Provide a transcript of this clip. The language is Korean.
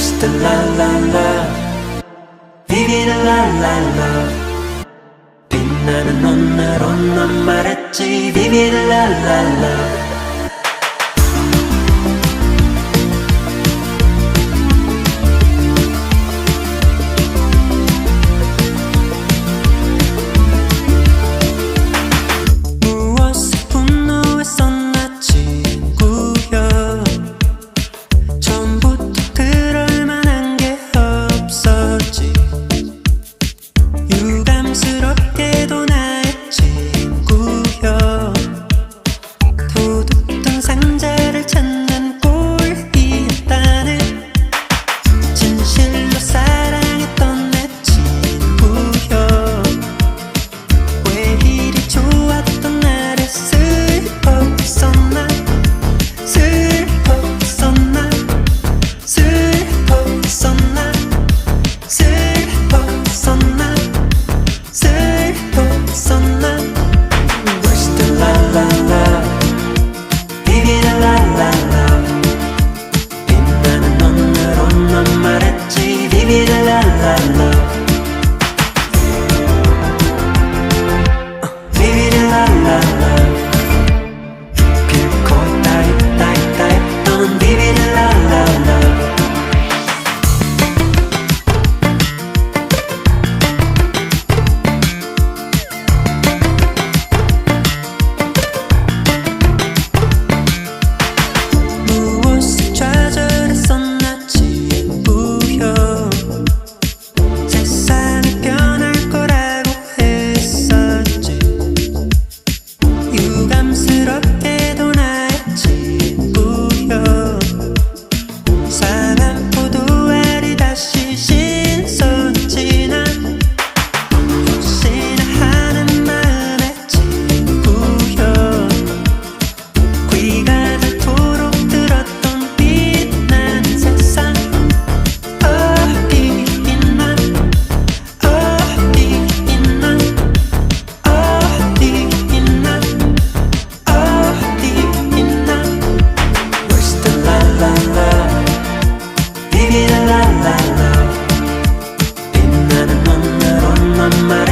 Just a la la la Vivi la la la 빛나는 오늘 온넌 말했지 Vivi la la la 어찌 amar.